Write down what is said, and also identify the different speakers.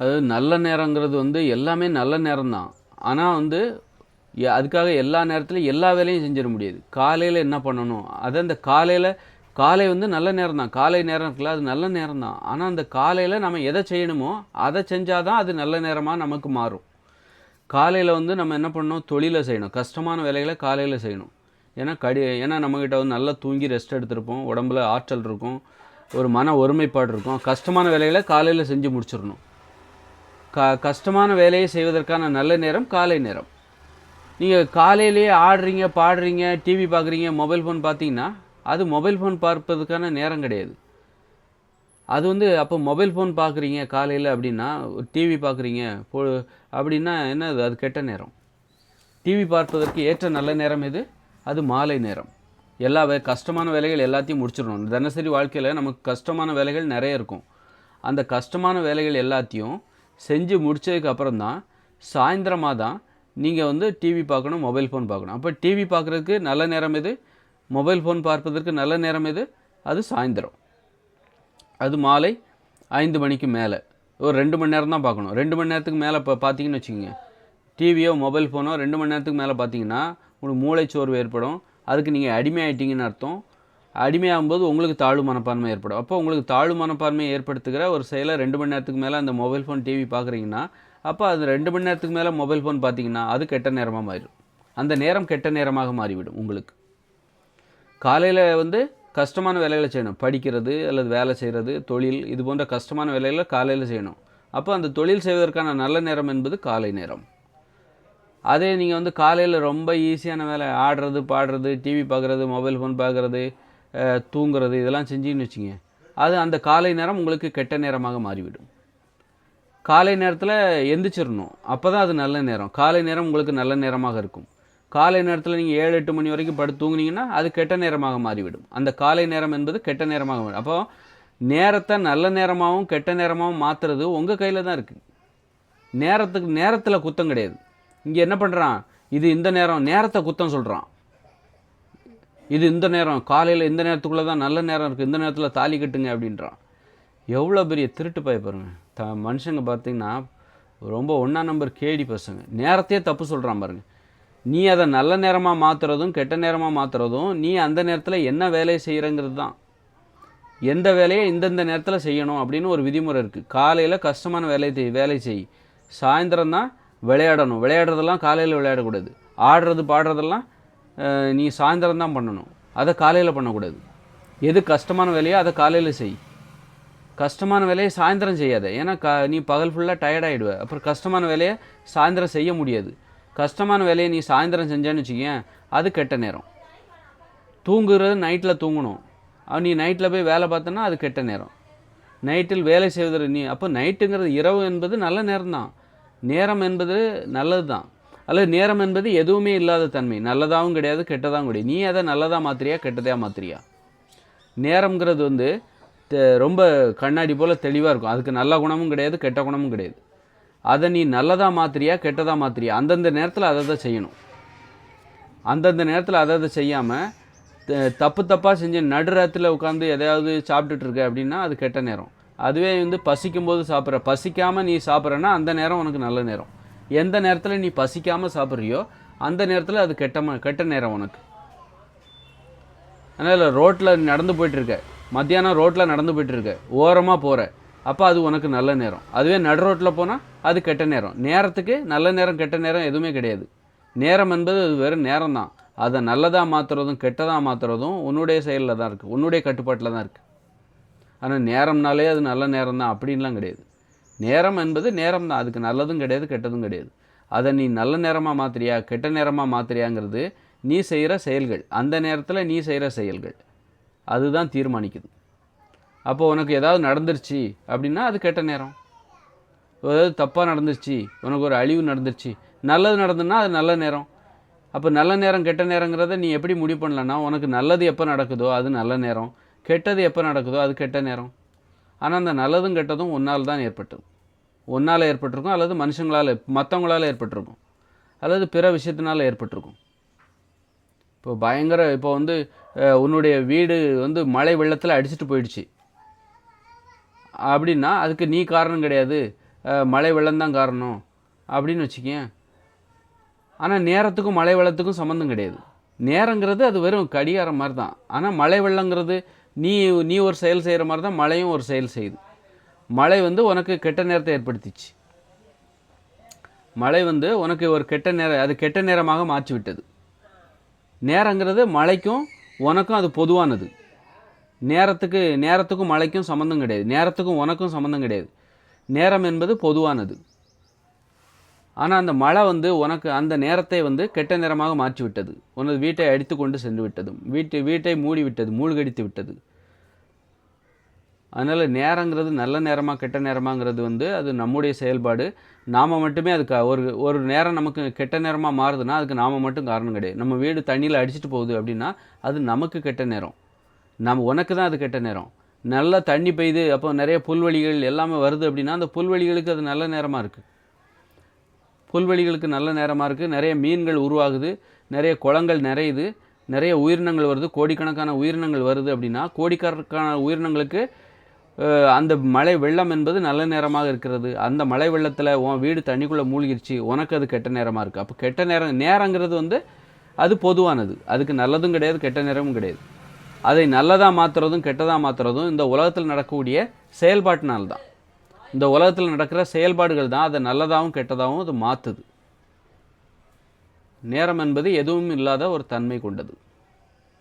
Speaker 1: அதாவது நல்ல நேரங்கிறது வந்து எல்லாமே நல்ல நேரம்தான். ஆனால் வந்து எ- அதுக்காக எல்லா நேரத்துலையும் எல்லா வேலையும் செஞ்சிட முடியாது. காலையில் என்ன பண்ணணும்? அது அந்த காலையில் காலை வந்து நல்ல நேரம் தான் காலை நேரம் இருக்குல்ல அது நல்ல நேரம் தான் ஆனால் அந்த காலையில் நம்ம எதை செய்யணுமோ அதை செஞ்சால் தான் அது நல்ல நேரமாக நமக்கு மாறும். காலையில் வந்து நம்ம என்ன பண்ணணும்? தொழிலை செய்யணும். கஷ்டமான வேலைகளை காலையில் செய்யணும். ஏன்னா கடி ஏன்னா நம்மக்கிட்ட வந்து நல்லா தூங்கி ரெஸ்ட் எடுத்திருப்போம். உடம்புல ஆற்றல் இருக்கும். ஒரு மன ஒருமைப்பாடு இருக்கும். கஷ்டமான வேலைகளை காலையில் செஞ்சு முடிச்சிடணும். க கஷ்டமான வேலையை செய்வதற்கான நல்ல நேரம் காலை நேரம். நீங்கள் காலையிலேயே ஆடுறீங்க பாடுறீங்க டிவி பார்க்குறீங்க மொபைல் ஃபோன் பார்த்தீங்கன்னா அது மொபைல் ஃபோன் பார்ப்பதுக்கான நேரம் கிடையாது. அது வந்து அப்போ மொபைல் ஃபோன் பார்க்குறீங்க காலையில் அப்படின்னா டிவி பார்க்குறீங்க போ அப்படின்னா என்ன அது? அது கெட்ட நேரம். டிவி பார்ப்பதற்கு ஏற்ற நல்ல நேரம் எது? அது மாலை நேரம். எல்லா வே கஷ்டமான வேலைகள் எல்லாத்தையும் முடிச்சிடணும். தினசரி வாழ்க்கையில் நமக்கு கஷ்டமான வேலைகள் நிறைய இருக்கும். அந்த கஷ்டமான வேலைகள் எல்லாத்தையும் செஞ்சு முடிச்சதுக்கு அப்புறம் தான் சாயந்தரமாக தான் நீங்கள் வந்து டிவி பார்க்கணும் மொபைல் ஃபோன் பார்க்கணும். அப்போ டிவி பார்க்குறதுக்கு நல்ல நேரம் எது? மொபைல் ஃபோன் பார்ப்பதற்கு நல்ல நேரம் எது? அது சாயந்தரம். அது மாலை ஐந்து மணிக்கு மேலே. ஒரு ரெண்டு மணி நேரம் தான் பார்க்கணும். ரெண்டு மணி நேரத்துக்கு மேலே இப்போ பார்த்தீங்கன்னு வச்சுக்கோங்க. டிவியோ மொபைல் ஃபோனோ ரெண்டு மணி நேரத்துக்கு மேலே பார்த்தீங்கன்னா உங்களுக்கு மூளைச்சோர்வு ஏற்படும். அதுக்கு நீங்கள் அடிமையாயிட்டீங்கன்னு அர்த்தம். அடிமையாகும்போது உங்களுக்கு தாழ்வு மனப்பான்மை ஏற்படும். அப்போ உங்களுக்கு தாழ்வு மனப்பான்மை ஏற்படுத்துகிற ஒரு செயலை ரெண்டு மணி நேரத்துக்கு மேலே அந்த மொபைல் ஃபோன் டிவி பார்க்குறீங்கன்னா அப்போ அது ரெண்டு மணி நேரத்துக்கு மேலே மொபைல் ஃபோன் பார்த்தீங்கன்னா அது கெட்ட நேரமாக மாறிடும். அந்த நேரம் கெட்ட நேரமாக மாறிவிடும் உங்களுக்கு. காலையில் வந்து கஷ்டமான வேலைகளை செய்யணும். படிக்கிறது அல்லது வேலை செய்கிறது தொழில் இது போன்ற கஷ்டமான வேலைகளை காலையில் செய்யணும். அப்போ அந்த தொழில் செய்வதற்கான நல்ல நேரம் என்பது காலை நேரம். அதே நீங்கள் வந்து காலையில் ரொம்ப ஈஸியான வேலை ஆடுறது பாடுறது டிவி பார்க்குறது மொபைல் ஃபோன் பார்க்குறது தூங்குறது இதெல்லாம் செஞ்சீங்கன்னு வச்சுங்க அது அந்த காலை நேரம் உங்களுக்கு கெட்ட நேரமாக மாறிவிடும். காலை நேரத்தில் எந்திரிச்சிடணும் அப்போ தான் அது நல்ல நேரம். காலை நேரம் உங்களுக்கு நல்ல நேரமாக இருக்கும். காலை நேரத்தில் நீங்கள் ஏழு எட்டு மணி வரைக்கும் படுத்து தூங்குனீங்கன்னா அது கெட்ட நேரமாக மாறிவிடும். அந்த காலை நேரம் என்பது கெட்ட நேரமாக மாறும் அப்போ நேரத்தை நல்ல நேரமாகவும் கெட்ட நேரமாகவும் மாற்றுறது உங்கள் கையில் தான் இருக்குது நேரத்துக்கு நேரத்தில் குத்தம் கிடையாது. இங்கே என்ன பண்ணுறான் இது இந்த நேரம். நேரத்தை குத்தம் சொல்கிறான் இது இந்த நேரம் காலையில் இந்த நேரத்துக்குள்ளே தான் நல்ல நேரம் இருக்குது இந்த நேரத்தில் தாலி கட்டுங்க அப்படின்றான். எவ்வளோ பெரிய திருட்டு பாய் பாருங்கள் த மனுஷங்க பார்த்தீங்கன்னா ரொம்ப ஒன்றா நம்பர் கேடி பசங்க. நேரத்தையே தப்பு சொல்கிறான் பாருங்கள் நீ அதை நல்ல நேரமாக மாற்றுறதும் கெட்ட நேரமாக மாற்றுறதும் நீ அந்த நேரத்தில் என்ன வேலையை செய்கிறங்கிறது தான். எந்த வேலையை இந்தந்த நேரத்தில் செய்யணும் அப்படின்னு ஒரு விதிமுறை இருக்குது காலையில் கஷ்டமான வேலையை செய் வேலை செய். சாயந்தரம் தான் விளையாடணும். விளையாடுறதெல்லாம் காலையில் விளையாடக்கூடாது. ஆடுறது பாடுறதெல்லாம் நீ சாயந்தரம் தான் பண்ணணும். அதை காலையில் பண்ணக்கூடாது. எது கஷ்டமான வேலையோ அதை காலையில் செய். கஷ்டமான வேலையை சாயந்தரம் செய்யாத. ஏன்னா க நீ பகல் ஃபுல்லாக டயர்டாயிடுவ அப்புறம் கஷ்டமான வேலையை சாயந்தரம் செய்ய முடியாது. கஷ்டமான வேலையை நீ சாயந்தரம் செஞ்சேன்னு வச்சுக்கேன் அது கெட்ட நேரம். தூங்குறது நைட்டில் தூங்கணும். அவன் நீ நைட்டில் போய் வேலை பார்த்தனா அது கெட்ட நேரம். நைட்டில் வேலை செய்வது நீ அப்போ நைட்டுங்கிறது இரவு என்பது நல்ல நேரம் தான் நேரம் என்பது நல்லது தான் அல்லது நேரம் என்பது எதுவுமே இல்லாத தன்மை. நல்லதாகவும் கிடையாது கெட்டதாகவும் கிடையாது. நீ அதை நல்லதாக மாத்திரியா கெட்டதாக மாத்திரியா நேரம்ங்கிறது வந்து ரொம்ப கண்ணாடி போல் தெளிவாக இருக்கும். அதுக்கு நல்ல குணமும் கிடையாது கெட்ட குணமும் கிடையாது. அதை நீ நல்லதாக மாத்திரியா கெட்டதாக மாத்திரியா அந்தந்த நேரத்தில் அதை தான் செய்யணும். அந்தந்த நேரத்தில் அதை அதை செய்யாமல் தப்பு தப்பாக செஞ்சு நடுரத்தில் உட்காந்து எதையாவது சாப்பிட்டுட்டு இருக்க அப்படின்னா அது கெட்ட நேரம். அதுவே வந்து பசிக்கும் போது சாப்பிட்ற பசிக்காமல் நீ சாப்பிட்றன்னா அந்த நேரம் உனக்கு நல்ல நேரம். எந்த நேரத்தில் நீ பசிக்காமல் சாப்பிட்றியோ அந்த நேரத்தில் அது கெட்ட கெட்ட நேரம் உனக்கு. அதனால் ரோட்டில் நடந்து போயிட்டுருக்க. மத்தியானம் ரோட்டில் நடந்து போயிட்டுருக்க. ஓரமாக போகிற அப்போ அது உனக்கு நல்ல நேரம். அதுவே நடு ரோட்டில் போனால் அது கெட்ட நேரம். நேரத்துக்கு நல்ல நேரம் கெட்ட நேரம் எதுவுமே கிடையாது. நேரம் என்பது அது வெறும் நேரம் தான் அதை நல்லதாக மாற்றுறதும் கெட்டதாக மாற்றுறதும் உன்னுடைய செயலில் தான் இருக்குது உன்னுடைய கட்டுப்பாட்டில் தான் இருக்குது ஆனால் நேரம்னாலே அது நல்ல நேரம் தான் அப்படின்லாம் கிடையாது. நேரம் என்பது நேரம் தான். அதுக்கு நல்லதும் கிடையாது கெட்டதும் கிடையாது. அதை நீ நல்ல நேரமாக மாத்திரியா கெட்ட நேரமாக மாத்திரியாங்கிறது நீ செய்கிற செயல்கள். அந்த நேரத்தில் நீ செய்கிற செயல்கள். அதுதான் தீர்மானிக்குது. அப்போ உனக்கு ஏதாவது நடந்துருச்சு அப்படின்னா அது கெட்ட நேரம். ஏதாவது தப்பாக நடந்துருச்சு உனக்கு ஒரு அழிவு நடந்துருச்சு நல்லது நடந்துன்னா அது நல்ல நேரம். அப்போ நல்ல நேரம் கெட்ட நேரங்கிறத நீ எப்படி முடிவு பண்ணலன்னா உனக்கு நல்லது எப்போ நடக்குதோ அது நல்ல நேரம். கெட்டது எப்போ நடக்குதோ அது கெட்ட நேரம். ஆனால் அந்த நல்லதும் கெட்டதும் உன்னால் தான் ஏற்பட்டது. ஒன்றால் ஏற்பட்டிருக்கும் அல்லது மனுஷங்களால் மற்றவங்களால் ஏற்பட்டிருக்கும் அல்லது பிற விஷயத்தினால ஏற்பட்டிருக்கும். இப்போ பயங்கர இப்போ வந்து உன்னுடைய வீடு வந்து மழை வெள்ளத்தில் அடிச்சிட்டு போயிடுச்சு. அப்படின்னா அதுக்கு நீ காரணம் கிடையாது. மழை வெள்ளம்தான் காரணம். அப்படின்னு வச்சுக்கேன். ஆனால் நேரத்துக்கும் மழை வெள்ளத்துக்கும் சம்மந்தம் கிடையாது. நேரங்கிறது அது வெறும் கடிகாரம் மாதிரி தான். ஆனால் மழை வெள்ளங்கிறது நீ நீ ஒரு செயல் செய்கிற மாதிரி தான் மழையும் ஒரு செயல் செய்யுது. மழை வந்து உனக்கு கெட்ட நேரத்தை ஏற்படுத்திச்சு. மழை வந்து உனக்கு ஒரு கெட்ட நேரம் அது கெட்ட நேரமாக மாற்றி விட்டது நேரங்கிறது மழைக்கும் உனக்கும் அது பொதுவானது. நேரத்துக்கு நேரத்துக்கும் மழைக்கும் சம்மந்தம் கிடையாது. நேரத்துக்கும் உனக்கும் சம்மந்தம் கிடையாது. நேரம் என்பது பொதுவானது. ஆனால் அந்த மழை வந்து உனக்கு அந்த நேரத்தை வந்து கெட்ட நேரமாக மாற்றி விட்டது உனது வீட்டை அடித்து கொண்டு சென்று விட்டது வீட்டை வீட்டை மூடி விட்டது மூழ்கடித்து விட்டது. அதனால் நேரங்கிறது நல்ல நேரமாக கெட்ட நேரமாங்கிறது வந்து அது நம்முடைய செயல்பாடு. நாம் மட்டுமே அதுக்கு ஒரு ஒரு நேரம் நமக்கு கெட்ட நேரமாக மாறுதுன்னா அதுக்கு நாம் மட்டும் காரணம் கிடையாது. நம்ம வீடு தண்ணியில் அடிச்சிட்டு போகுது அப்படின்னா அது நமக்கு கெட்ட நேரம். நம்ம உனக்கு தான் அது கெட்ட நேரம். நல்லா தண்ணி பெய்யுது அப்போ நிறைய புல்வெளிகள் எல்லாமே வருது அப்படின்னா அந்த புல்வெளிகளுக்கு அது நல்ல நேரமாக இருக்குது புல்வெளிகளுக்கு நல்ல நேரமாக இருக்குது நிறைய மீன்கள் உருவாகுது. நிறைய குளங்கள் நிறையுது. நிறைய உயிரினங்கள் வருது. கோடிக்கணக்கான உயிரினங்கள் வருது அப்படின்னா கோடிக்கணக்கான உயிரினங்களுக்கு அந்த மழை வெள்ளம் என்பது நல்ல நேரமாக இருக்கிறது. அந்த மழை வெள்ளத்தில் உன் வீடு தண்ணிக்குள்ளே மூழ்கிருச்சு. உனக்கு அது கெட்ட நேரமாக இருக்குது அப்போ கெட்ட நேரம் நேரங்கிறது வந்து அது பொதுவானது. அதுக்கு நல்லதும் கிடையாது கெட்ட நேரமும் கிடையாது. அதை நல்லதாக மாற்றுறதும் கெட்டதாக மாற்றுறதும் இந்த உலகத்தில் நடக்கக்கூடிய செயல்பாட்டினால் தான் இந்த உலகத்தில் நடக்கிற செயல்பாடுகள் தான் அதை நல்லதாகவும் கெட்டதாகவும் அது மாற்றுது நேரம் என்பது எதுவும் இல்லாத ஒரு தன்மை கொண்டது.